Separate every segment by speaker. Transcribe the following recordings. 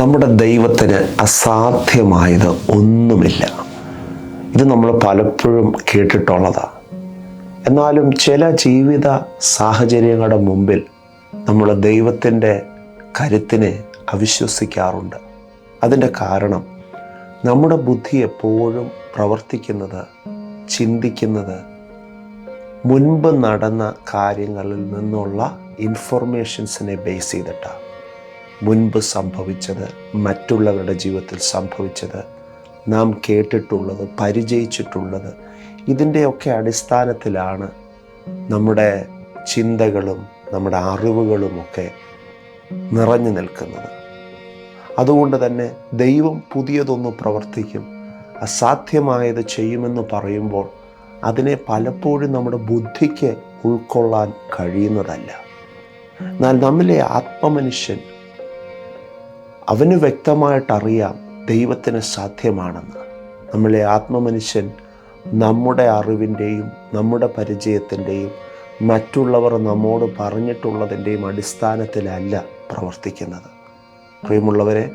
Speaker 1: നമ്മുടെ ദൈവത്തിന് അസാധ്യമായത് ഒന്നുമില്ല. ഇത് നമ്മൾ പലപ്പോഴും കേട്ടിട്ടുള്ളതാണ് എന്നാലും ചില ജീവിത സാഹചര്യങ്ങളുടെ മുമ്പിൽ നമ്മൾ ദൈവത്തിന്റെ കരുത്തിനെ അവിശ്വസിക്കാറുണ്ട്. അതിന്റെ കാരണം നമ്മുടെ ബുദ്ധി എപ്പോഴും പ്രവർത്തിക്കുന്നത് ചിന്തിക്കുന്നത് മുൻപ് നടന്ന കാര്യങ്ങളിൽ നിന്നുള്ള ഇൻഫർമേഷൻസിനെ ബേസ് ചെയ്തിട്ടാണ് മുൻപ് സംഭവിച്ചത് മറ്റുള്ളവരുടെ ജീവിതത്തിൽ സംഭവിച്ചത് നാം കേട്ടിട്ടുള്ളത് പരിചയിച്ചിട്ടുള്ളത് ഇതിന്റെയൊക്കെ അടിസ്ഥാനത്തിലാണ് നമ്മുടെ ചിന്തകളും നമ്മുടെ അറിവുകളുമൊക്കെ നിറഞ്ഞു നിൽക്കുന്നത്. അതുകൊണ്ട് തന്നെ ദൈവം പുതിയതൊന്ന് പ്രവർത്തിക്കും അസാധ്യമായത് ചെയ്യുമെന്ന് പറയുമ്പോൾ അതിനെ പലപ്പോഴും നമ്മുടെ ബുദ്ധിക്ക് ഉൾക്കൊള്ളാൻ കഴിയുന്നതല്ല. എന്നാൽ നമ്മിലെ ആത്മമനുഷ്യൻ അവന് വ്യക്തമായിട്ടറിയാം ദൈവത്തിന് സാധ്യമാണെന്ന്. നമ്മളെ ആത്മമനുഷ്യൻ നമ്മുടെ അറിവിന്റെയും നമ്മുടെ പരിചയത്തിന്റെയും മറ്റുള്ളവർ നമ്മോട് പറഞ്ഞിട്ടുള്ളതിന്റെയും അടിസ്ഥാനത്തിലല്ല പ്രവർത്തിക്കുന്നത്. പ്രിയമുള്ളവരെ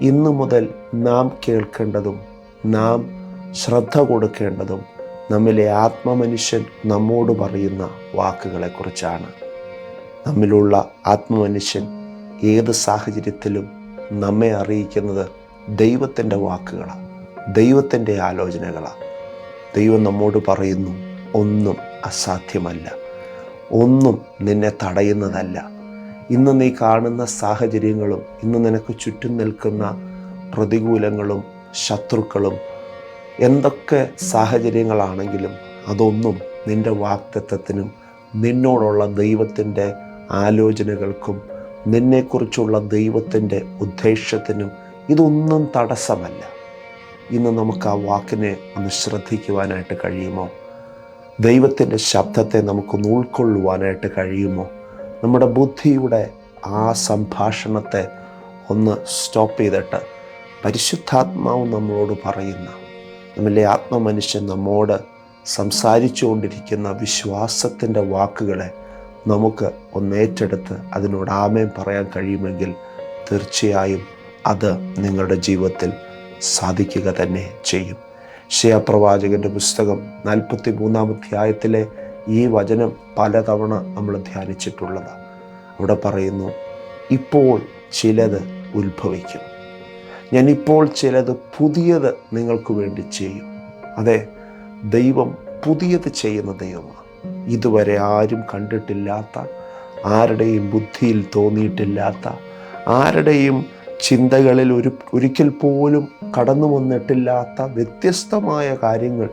Speaker 1: ഇന്നു മുതൽ നാം കേൾക്കേണ്ടതും നാം ശ്രദ്ധ കൊടുക്കേണ്ടതും നമ്മിലെ ആത്മമനുഷ്യൻ നമ്മോട് പറയുന്ന വാക്കുകളെക്കുറിച്ചാണ്. നമ്മിലുള്ള ആത്മമനുഷ്യൻ ഏത് സാഹചര്യത്തിലും നമ്മെ അറിയിക്കുന്നത് ദൈവത്തിന്റെ വാക്കുകളാണ് ദൈവത്തിന്റെ ആലോചനകളാണ് ദൈവം നമ്മോട് പറയുന്നു ഒന്നും അസാധ്യമല്ല ഒന്നും നിന്നെ തടയുന്നതല്ല. ഇന്ന് നീ കാണുന്ന സാഹചര്യങ്ങളും ഇന്ന് നിനക്ക് ചുറ്റും നിൽക്കുന്ന പ്രതികൂലങ്ങളും ശത്രുക്കളും എന്തൊക്കെ സാഹചര്യങ്ങളാണെങ്കിലും അതൊന്നും നിന്റെ വാക്തത്വത്തിനും നിന്നോടുള്ള ദൈവത്തിന്റെ ആലോചനകൾക്കും നിന്നെക്കുറിച്ചുള്ള ദൈവത്തിന്റെ ഉദ്ദേശത്തിനും ഇതൊന്നും തടസ്സമല്ല. ഇന്ന് നമുക്ക് ആ വാക്കിനെ ഒന്ന് ശ്രദ്ധിക്കുവാനായിട്ട് കഴിയുമോ? ദൈവത്തിന്റെ ശബ്ദത്തെ നമുക്കൊന്ന് ഉൾക്കൊള്ളുവാനായിട്ട് കഴിയുമോ? നമ്മുടെ ബുദ്ധിയുടെ ആ സംഭാഷണത്തെ ഒന്ന് സ്റ്റോപ്പ് ചെയ്തിട്ട് പരിശുദ്ധാത്മാവ് നമ്മളോട് പറയുന്ന നമ്മിലെ ആത്മമനുഷ്യൻ നമ്മോട് സംസാരിച്ചുകൊണ്ടിരിക്കുന്ന വിശ്വാസത്തിന്റെ വാക്കുകളെ നമുക്ക് ഒന്ന് ഏറ്റെടുത്ത് അതിനോട് ആമയം പറയാൻ കഴിയുമെങ്കിൽ തീർച്ചയായും അത് നിങ്ങളുടെ ജീവിതത്തിൽ സാധിക്കുക തന്നെ ചെയ്യും. ഷയാപ്രവാചകന്റെ പുസ്തകം നാൽപ്പത്തി മൂന്നാം അധ്യായത്തിലെ ഈ വചനം പലതവണ നമ്മൾ ധ്യാനിച്ചിട്ടുള്ളത്. അവിടെ പറയുന്നു ഇപ്പോൾ ചിലത് ഉത്ഭവിക്കും. ഞാനിപ്പോൾ ചിലത് പുതിയത് നിങ്ങൾക്ക് വേണ്ടി ചെയ്യും. അതെ ദൈവം പുതിയത് ചെയ്യുന്ന ദൈവമാണ്. ഇതുവരെ ആരും കണ്ടിട്ടില്ലാത്ത ആരുടെയും ബുദ്ധിയിൽ തോന്നിയിട്ടില്ലാത്ത ആരുടെയും ചിന്തകളിൽ ഒരു ഒരിക്കൽ പോലും കടന്നു വന്നിട്ടില്ലാത്ത വ്യത്യസ്തമായ കാര്യങ്ങൾ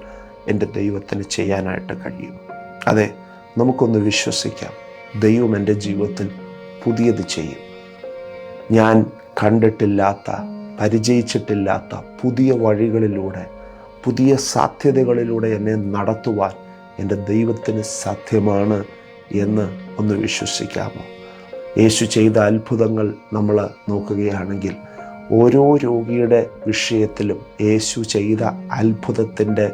Speaker 1: എന്റെ ദൈവത്തിന് ചെയ്യാനായിട്ട് കഴിയും. അതെ നമുക്കൊന്ന് വിശ്വസിക്കാം. ദൈവം എന്റെ ജീവിതത്തിൽ പുതിയത് ചെയ്യും. ഞാൻ കണ്ടിട്ടില്ലാത്ത പരിചയിച്ചിട്ടില്ലാത്ത പുതിയ വഴികളിലൂടെ പുതിയ സാധ്യതകളിലൂടെ എന്നെ നടത്തുവാൻ എന്റെ ദൈവത്തിന് സാധ്യമാണ് എന്ന് ഒന്ന് വിശ്വസിക്കാമോ? യേശു ചെയ്ത അത്ഭുതങ്ങൾ നമ്മൾ നോക്കുകയാണെങ്കിൽ ഓരോ രോഗിയുടെ വിഷയത്തിലും യേശു ചെയ്ത അത്ഭുതത്തിന്റെ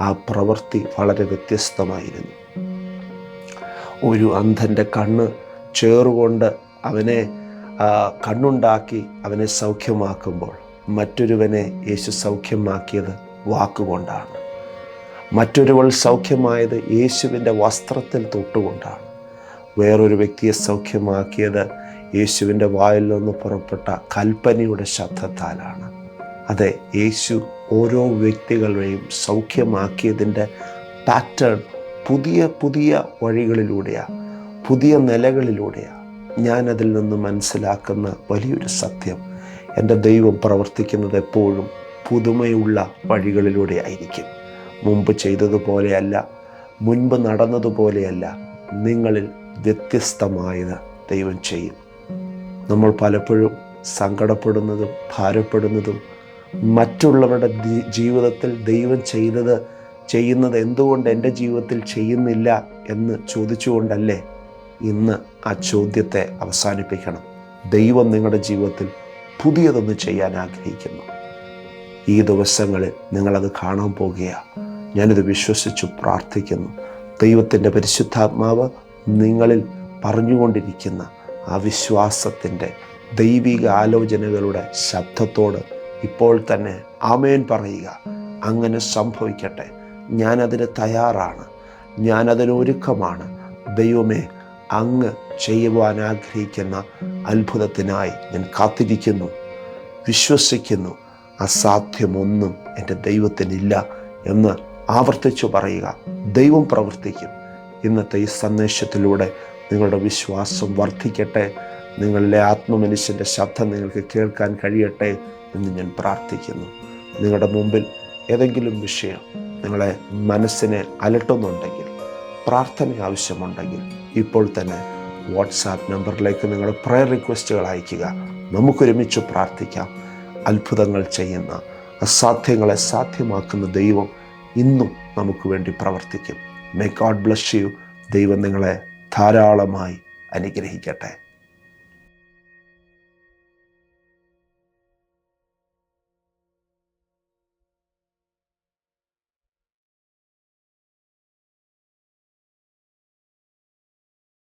Speaker 1: ആ പ്രവൃത്തി വളരെ വ്യത്യസ്തമായിരുന്നു. ഒരു അന്ധന്റെ കണ്ണ് ചേറുകൊണ്ട് അവനെ കണ്ണുണ്ടാക്കി അവനെ സൗഖ്യമാക്കുമ്പോൾ മറ്റൊരുവനെ യേശു സൗഖ്യമാക്കിയത് വാക്കുകൊണ്ടാണ്. മറ്റൊരുവൾ സൗഖ്യമായത് യേശുവിന്റെ വസ്ത്രത്തിൽ തൊട്ടുകൊണ്ടാണ്. വേറൊരു വ്യക്തിയെ സൗഖ്യമാക്കിയത് യേശുവിന്റെ വായിൽ നിന്ന് പുറപ്പെട്ട കൽപ്പനയുടെ ശബ്ദത്താലാണ്. അതെ യേശു ഓരോ വ്യക്തികളെയും സൗഖ്യമാക്കിയതിന്റെ പാറ്റേൺ പുതിയ പുതിയ വഴികളിലൂടെയാണ് പുതിയ നിലകളിലൂടെയാണ് ഞാനതിൽ നിന്ന് മനസ്സിലാക്കുന്ന വലിയൊരു സത്യം എന്റെ ദൈവം പ്രവർത്തിക്കുന്നത് എപ്പോഴും പുതുമയുള്ള വഴികളിലൂടെ ആയിരിക്കും. മുമ്പ് ചെയ്തതുപോലെയല്ല മുൻപ് നടന്നതുപോലെയല്ല നിങ്ങളിൽ വ്യത്യസ്തമായത് ദൈവം ചെയ്യും. നമ്മൾ പലപ്പോഴും സങ്കടപ്പെടുന്നതും ഭാരപ്പെടുന്നതും മറ്റുള്ളവരുടെ ജീവിതത്തിൽ ദൈവം ചെയ്തത് ചെയ്യുന്നത് എന്തുകൊണ്ട് എന്റെ ജീവിതത്തിൽ ചെയ്യുന്നില്ല എന്ന് ചോദിച്ചുകൊണ്ടല്ലേ ഇന്ന് ആ ചോദ്യത്തെ അവസാനിപ്പിക്കണം. ദൈവം നിങ്ങളുടെ ജീവിതത്തിൽ പുതിയതൊന്ന് ചെയ്യാൻ ആഗ്രഹിക്കുന്നു. ഈ ദിവസങ്ങളിൽ നിങ്ങളത് കാണാൻ പോകുകയാണ് ഞാനിത് വിശ്വസിച്ച് പ്രാർത്ഥിക്കുന്നു. ദൈവത്തിന്റെ പരിശുദ്ധാത്മാവ് നിങ്ങളിൽ പറഞ്ഞുകൊണ്ടിരിക്കുന്ന ആ വിശ്വാസത്തിന്റെ ദൈവിക ആലോചനകളുടെ ശബ്ദത്തോട് ഇപ്പോൾ തന്നെ ആമേൻ പറയുക. അങ്ങനെ സംഭവിക്കട്ടെ. ഞാനതിന് തയ്യാറാണ്. ഞാനതിന് ഒരുക്കമാണ്. ദൈവമേ അങ്ങ് ചെയ്യുവാൻ ആഗ്രഹിക്കുന്ന അത്ഭുതത്തിനായി ഞാൻ കാത്തിരിക്കുന്നു. വിശ്വസിക്കുന്നു. അസാധ്യമൊന്നും എന്റെ ദൈവത്തിനില്ല എന്ന് ആവർത്തിച്ചു പറയുക. ദൈവം പ്രവർത്തിക്കും. ഇന്നത്തെ ഈ സന്ദേശത്തിലൂടെ നിങ്ങളുടെ വിശ്വാസം വർദ്ധിക്കട്ടെ. നിങ്ങളിലെ ആത്മമനുഷ്യന്റെ ശബ്ദം നിങ്ങൾക്ക് കേൾക്കാൻ കഴിയട്ടെ എന്ന് ഞാൻ പ്രാർത്ഥിക്കുന്നു. നിങ്ങളുടെ മുമ്പിൽ ഏതെങ്കിലും വിഷയം നിങ്ങളെ മനസ്സിനെ അലട്ടുന്നുണ്ടെങ്കിൽ പ്രാർത്ഥന ആവശ്യമുണ്ടെങ്കിൽ ഇപ്പോൾ തന്നെ വാട്സാപ്പ് നമ്പറിലേക്ക് നിങ്ങൾ പ്രയർ റിക്വസ്റ്റുകൾ അയയ്ക്കുക. നമുക്കൊരുമിച്ച് പ്രാർത്ഥിക്കാം. അത്ഭുതങ്ങൾ ചെയ്യുന്ന അസാധ്യങ്ങളെ സാധ്യമാക്കുന്ന ദൈവം ഇന്നും നമുക്ക് വേണ്ടി പ്രവർത്തിക്കും. മേ ഗോഡ് ബ്ലസ് യു ദൈവം നിങ്ങളെ ധാരാളമായി അനുഗ്രഹിക്കട്ടെ.